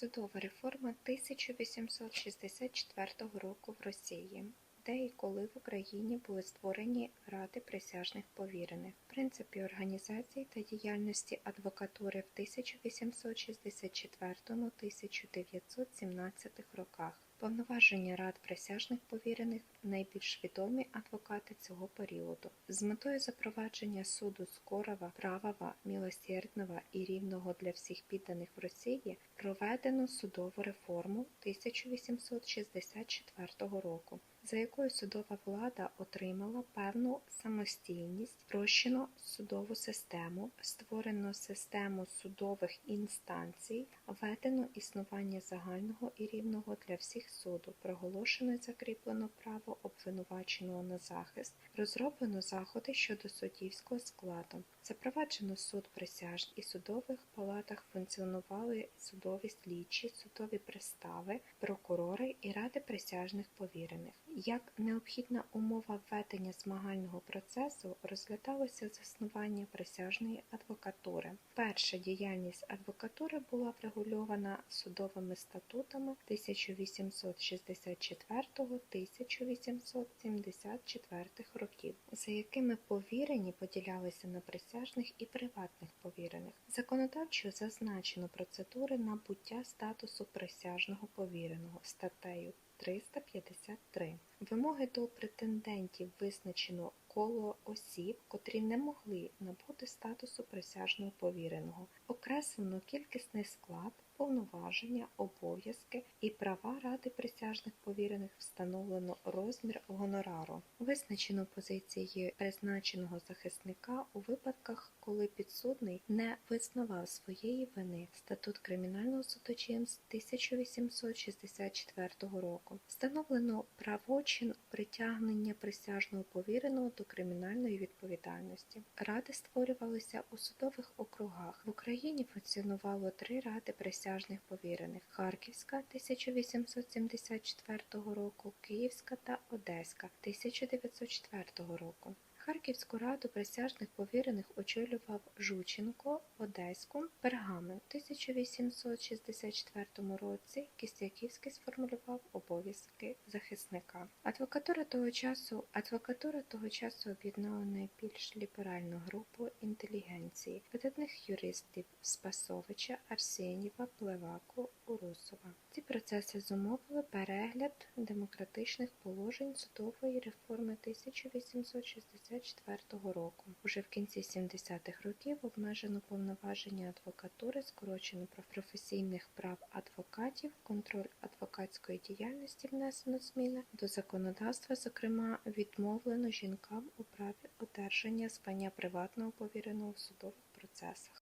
Судова реформа 1864 року в Росії, де і коли в Україні були створені Ради присяжних повірених, принципі організації та діяльності адвокатури в 1864-1917 роках. Повноваження рад присяжних повірених найбільш відомі адвокати цього періоду. З метою запровадження суду скорого, правого, милосердного і рівного для всіх підданих в Росії проведено судову реформу 1864 року, за якою судова влада отримала певну самостійність, спрощено судову систему, створено систему судових інстанцій, введено існування загального і рівного для всіх суду, проголошено і закріплено право обвинуваченого на захист, розроблено заходи щодо суддівського складу, запроваджено суд присяжних і судових палатах функціонували судові слідчі, судові пристави, прокурори і ради присяжних повірених. Як необхідна умова введення змагального процесу розглядалося заснування присяжної адвокатури. Перша діяльність адвокатури була врегульована судовими статутами 1864-1874 років, за якими повірені поділялися на присяжних і приватних повірених. Законодавчо зазначено процедури набуття статусу присяжного повіреного статтею 353. Вимоги до претендентів визначено коло осіб, котрі не могли набути статусу присяжного повіреного, окреслено кількісний склад, повноваження, обов'язки і права ради присяжних повірених встановлено розмір гонорару, визначено позиції призначеного захисника у випадках, коли підсудний не визнавав своєї вини. Статут кримінального судочинства 1864 року. Встановлено правочин притягнення присяжного повіреного до кримінальної відповідальності. Ради створювалися у судових округах. В Україні функціонувало три ради присяжних повірених: Харківська 1874 року, Київська та Одеська 1904 року. Харківську раду присяжних повірених очолював Жученко, Одеську, Пергамент у 1864 році Кістяківський сформулював обов'язки захисника. Адвокатура того часу адвокатура того часу об'єднала найбільш ліберальну групу інтелігенції, видатних юристів Спасовича, Арсенєва, Плеваку, Урусова. Ці процеси зумовили перегляд демократичних положень судової реформи 1864 року. Уже в кінці 70-х років обмежено повноваження адвокатури, скорочено про професійних прав адвокатів, контроль адвокатської діяльності внесено зміни до законодавства, зокрема відмовлено жінкам у праві одержання звання приватного повіреного в судових процесах.